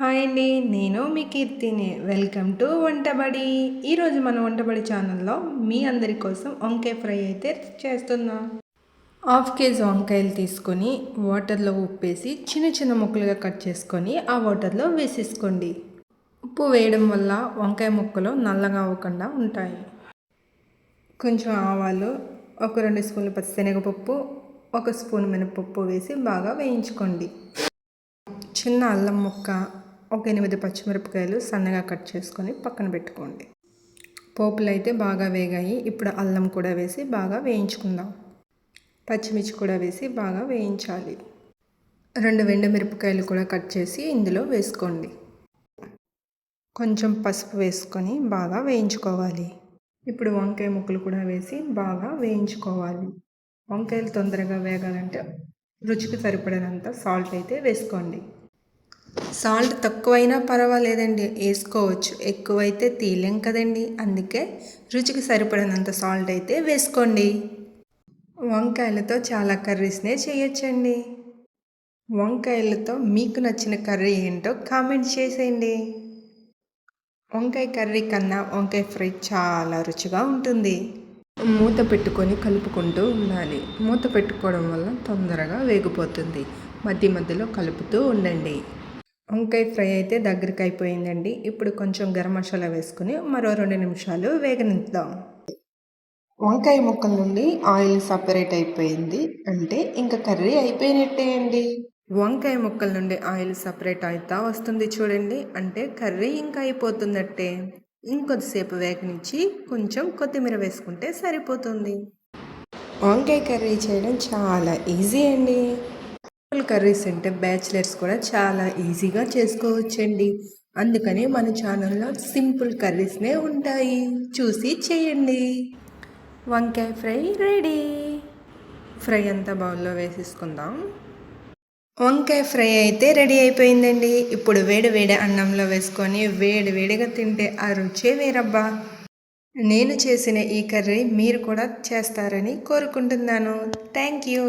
Hi అండి నేను మీ కీర్తిని. Welcome to Vantabadi. ఈరోజు మన వంటబడి ఛానల్లో మీ అందరి కోసం వంకాయ ఫ్రై అయితే చేస్తున్నా. హాఫ్ కేజీ వంకాయలు తీసుకొని వాటర్లో ఉప్పేసి చిన్న చిన్న ముక్కలుగా కట్ చేసుకొని ఆ వాటర్లో వేసేసుకోండి. ఉప్పు వేయడం వల్ల వంకాయ ముక్కలు నల్లగా అవ్వకుండా ఉంటాయి. కొంచెం ఆవాలు ఒక రెండు స్పూన్లు పచ్చిశనగపప్పు ఒక స్పూన్ మినపప్పు వేసి బాగా వేయించుకోండి. చిన్న అల్లం ముక్క ఒక ఎనిమిది పచ్చిమిరపకాయలు సన్నగా కట్ చేసుకొని పక్కన పెట్టుకోండి. పోపులు అయితే బాగా వేగాయి. ఇప్పుడు అల్లం కూడా వేసి బాగా వేయించుకుందాం. పచ్చిమిర్చి కూడా వేసి బాగా వేయించాలి. రెండు మిరపకాయలు కూడా కట్ చేసి ఇందులో వేసుకోండి. కొంచెం పసుపు వేసుకొని బాగా వేయించుకోవాలి. ఇప్పుడు వంకాయ ముక్కలు కూడా వేసి బాగా వేయించుకోవాలి. వంకాయలు తొందరగా వేగాలంటే రుచికి సరిపడినంత సాల్ట్ అయితే వేసుకోండి. సాల్ట్ తక్కువైనా పర్వాలేదండి వేసుకోవచ్చు. ఎక్కువైతే తీయలేం కదండి. అందుకే రుచికి సరిపడినంత సాల్ట్ అయితే వేసుకోండి. వంకాయలతో చాలా కర్రీస్నే చేయొచ్చండి. వంకాయలతో మీకు నచ్చిన కర్రీ ఏంటో కామెంట్ చేసేయండి. వంకాయ కర్రీ కన్నా వంకాయ ఫ్రై చాలా రుచిగా ఉంటుంది. మూత పెట్టుకొని కలుపుకుంటూ ఉండాలి. మూత పెట్టుకోవడం వల్ల తొందరగా వేగిపోతుంది. మధ్య మధ్యలో కలుపుతూ ఉండండి. వంకాయ ఫ్రై అయితే దగ్గరికి అయిపోయిందండి. ఇప్పుడు కొంచెం గరం మసాలా వేసుకుని మరో రెండు నిమిషాలు వేగనిద్దాం. వంకాయ ముక్కల నుండి ఆయిల్ సపరేట్ అయిపోయింది. అంటే ఇంకా కర్రీ అయిపోయినట్టే అండి. వంకాయ ముక్కల నుండి ఆయిల్ సపరేట్ అవుతా వస్తుంది చూడండి. అంటే కర్రీ ఇంకా అయిపోతున్నట్టే. ఇంకొద్దిసేపు వేగనిచ్చి కొంచెం కొత్తిమీర వేసుకుంటే సరిపోతుంది. వంకాయ కర్రీ చేయడం చాలా ఈజీ అండి. సింపుల్ కర్రీస్ అంటే బ్యాచిలర్స్ కూడా చాలా ఈజీగా చేసుకోవచ్చండి. అందుకని మన ఛానల్లో సింపుల్ కర్రీస్నే ఉంటాయి. చూసి చేయండి. వంకాయ ఫ్రై రెడీ. ఫ్రై అంతా బౌల్లో వేసేసుకుందాం. వంకాయ ఫ్రై అయితే రెడీ అయిపోయిందండి. ఇప్పుడు వేడి వేడి అన్నంలో వేసుకొని వేడి వేడిగా తింటే ఆ రుచే వేరబ్బా. నేను చేసిన ఈ కర్రీ మీరు కూడా చేస్తారని కోరుకుంటున్నాను. Thank you.